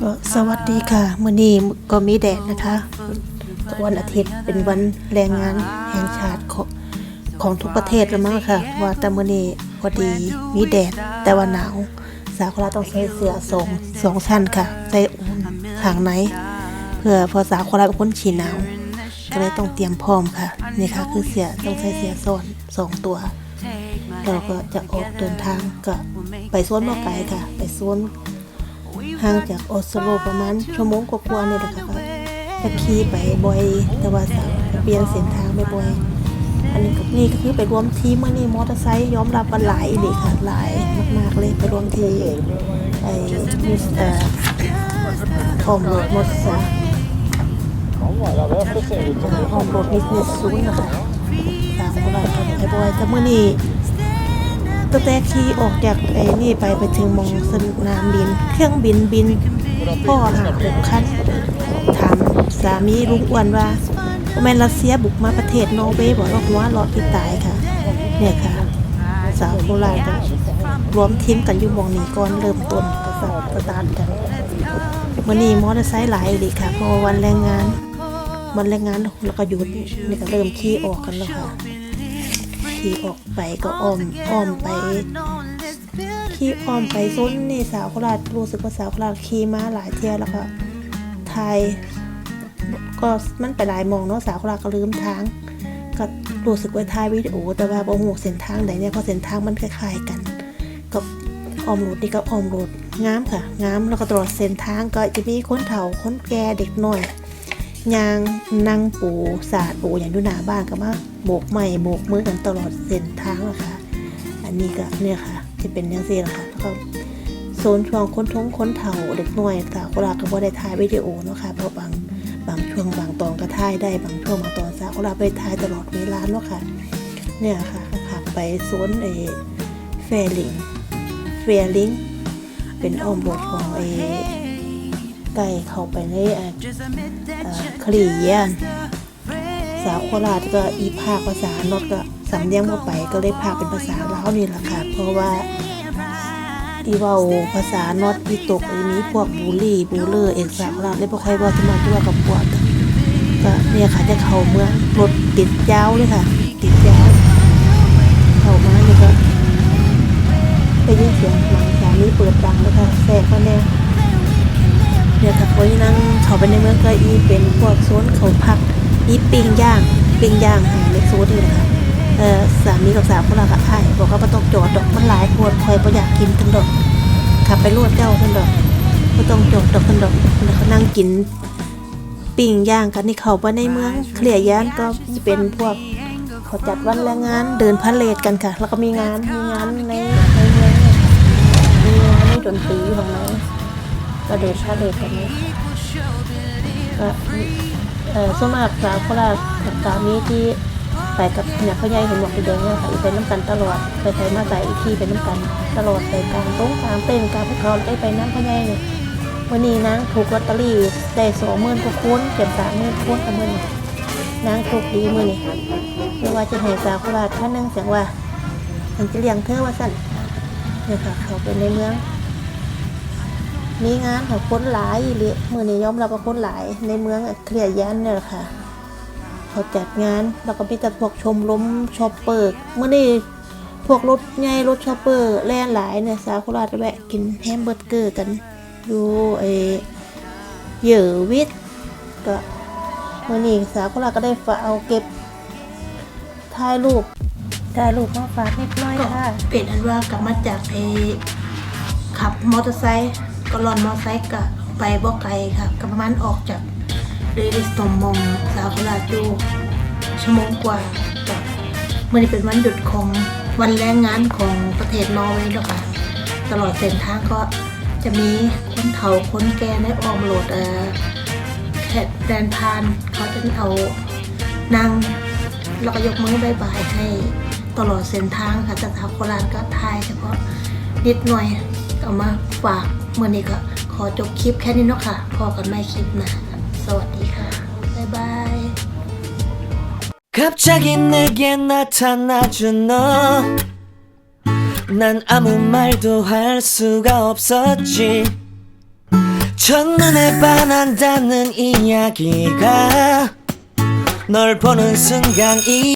ก็สวัสดีค่ะมื้อนี้ก็มีแดดนะคะวันอาทิตย์เป็นวันแรงงานแห่งชาติของของทุกประเทศแล้วมั้งค่ะ ว่าแต่มื้อนี้พอดีมีแดดแต่ว่าหนาวสาวโคราต้องใส่เสื้อสองสองชั้นค่ะใส่อุ่นข้างในเพื่อพอสาวโคราเป็นคนฉีหนาวก็เลยต้องเตรียมพร้อมค่ะนี่ค่ะคือเสื้อต้องใส่เสื้อซ้อนสองตัว เราก็จะออกเดินทางก็ไปสวนบ่ไกลค่ะ ไปสวนห่างจากออสโลประมาณชั่วโมงกว่าๆนี่แหละค่ะก็จะขี่ไปบ่อยแต่ว่าสาวเปลี่ยนเส้นทางไปบ่อยอันนี้ก็นี่ก็คือไปรวมทีมมื่อนี้มอเตอร์ไซค์ยอมรับว่าหลายเลยค่ะหลายมากๆเลยไปรวมที่ไอ้มิสเอ่อออมโรดมอเตอร์ไซค์ออมโรดมิสเนสซูนนะคะ ตามเขาไปไปบ่อยแต่มื่อนี้ตั้งแต่ขี่ออกจากไอ้นี่ไปไปถึงมองสนามบิน เครื่องบินบินพ่อหาหกคันถามสามีลุงอ้วนว่าแมนรัสเซียบุกมาประเทศนอร์เวย์บอกว่าหัวรอดที่ตายค่ะ เนี่ยค่ะ สาวโคราชก็รวมทีมกันอยู่มองนี้ก่อนเริ่มต้นกษัตริย์ประตานกันวันนี้มอเตอร์ไซค์หลายเลยค่ะพราะว่าวันแรงงานวันแรงงานแล้วก็หยุดนี่ก็เริ่มขี่ออกกันแล้วค่ะ ขี่ออกไปก็อ้อมอ้อมไปขี่อ้อมไปโซนนี่สาวโคราชรู้สึกว่าสาวโคราชขี่มาหลายเที่ยวแล้วก็ไทยก็มันไปหลายมองเนาะสาวโคราชก็ลืมทางก็รู้สึกว่าถ่ายวิดีโอ แต่ว่าบ่ฮู้เส้นทางใดเนี่ยเพราะเส้นทางมันคล้ายๆกันกับออมรดนี่ก็ออมรดงามค่ะงามแล้วก็ตลอดเส้นทางก็จะมีคนเฒ่าคนแก่เด็กน้อย ยางนั่งปูสาดปูอย่างอยู่หน้าบ้านก็มาโบกไม้โบกมือกันตลอดเส้นทางอะค่ะอันนี้ก็เนี่ยค่ะจะเป็นยังซี่ละค่ะแล้วก็โซนช่วงค้นท้องค้นเฒ่าเด็กน้อยสาวโคราก็บ่ได้ถ่ายวิดีโอเนาะค่ะเพราะบางบางช่วงบางตอนก็ถ่ายได้บางช่วงบางตอนสาวโคราไปถ่ายตลอดเวลาเนาะค่ะเนี่ยค่ะขับไปโซนเอเฟลิงเฟลิงเป็นอ้อมรถของเอ ไก่เข้าไปในเคลียนสาวโคราชก็อีภาคภาษานดก็สำเนียงบ่ไปก็เลยพากเป็นภาษาลาวนี่แหละค่ะ เพราะว่าที่เว้าภาษานดที่ตกอีนี้พวกบูลี่บูเลอร์เอกสาวโคราชเลยบ่ค่อยเว้าสมาที่ว่ากับพวกก็เนี่ยค่ะจะเข้าเมืองรถติดยาวเลยค่ะ ติดยาวเข้ามานี่ก็ได้ยินเสียงหลังสามีเปิดดังเลยค่ะแทรกมาแน่ เนี่ยค่ะเพราะฉะนั้นเขาไปในเมืองก็อีเป็นพวกโซนเขาพักอีปิ้งย่างปิ้งย่างหาในโซนนี่แหละค่ะเออสามีกับสาวของเราก็อ้ายบอกว่าไม่ต้องจอดดอกมันหลายคนคอยบ่อยากกินทั้งดอกขับไปรวดเจ้าทั้งดอกไม่ต้องจอดดอกทั้งดอกแล้วเขานั่งกินปิ้งย่างกันนี่เขาไปในเมืองเคลียร์ย่านก็จะเป็นพวกเขาจัดวันแรงงานเดินพาเลทกันค่ะ แล้วก็มีงานมีงานในในเมืองเนี่ยค่ะมีงานในดนตรีของเรา ก็เดินพาเลทกันนี้ก็เออส่วนมากสาวโคราชกับสามีที่ไปกับเนี่ยพ่อใหญ่เห็นบอกไปเดินเนี่ยค่ะไปน้ำกันตลอดไปไทยมาใส่อีกทีไปน้ำกันตลอดไปกลางต้งกลางเต้นกลางภูเขาได้ไปน้ำพ่อใหญ่เนี่ยวันนี้นางถูกลอตเตอรี่ได้สองหมื่นกว่าคนเกือบสามหมื่นคนกับมือนี่นางถูกดีมือนี่ไม่ว่าจะให้สาวโคราชท่านนึงเสียงว่ามันจะเลี้ยงเธอว่าสั่นเนี่ยค่ะเขาไปในเมือง มีงานของคนหลายอีหรือมือนี้ยอมรับว่าคนหลาย ในเมืองเคลียร์ยันเนี่ยค่ะเขาจัดงานแล้วก็มีแต่พวกชมรมชอปเปอร์เมื่อนี้พวกรถใหญ่รถชอปเปอร์แล่นหลายเนี่ยสาวโคราชแวะกินแฮมเบอร์เกอร์กันอยู่ไอเหยื่อวิทย์ก็มื่อนี้สาวโคราชก็ได้ฝาเอาเก็บถ่ายรูปถ่ายรูปมาฝากเล็กน้อยค่ะเป็นอันว่ากลับมาจากไอขับมอเตอร์ไซค์ ก็ลอนมอไซค์ก็ไปบ่ไกลค่ะก็ประมาณออกจากเรดิสตอมมองสาวโคราชอยู่ชั่วโมงกว่าก็เมื่อนี้เป็นวันหยุดของวันแรงงานของประเทศนอร์เวย์แล้วค่ะตลอดเส้นทางก็จะมีคนเฒ่าคนแก่ในออมโหลดเอ่อแค่แดนพานเขาจะเอานั่งแล้วก็ยกมือบายบายให้ตลอดเส้นทางค่ะแต่สาวโคราชก็ทายเฉพาะนิดหน่อยเอามาฝาก เมื่อนี้ก็ขอจบคลิปแค่นี้เนาะค่ะ พอกันไม่คลิปหนะ สวัสดีค่ะ บ๊ายบาย 갑자기 내게 나타나준 너 난 아무 말도 할 수가 없었지 첫눈에 반한다는 이야기가 널 보는 순간 이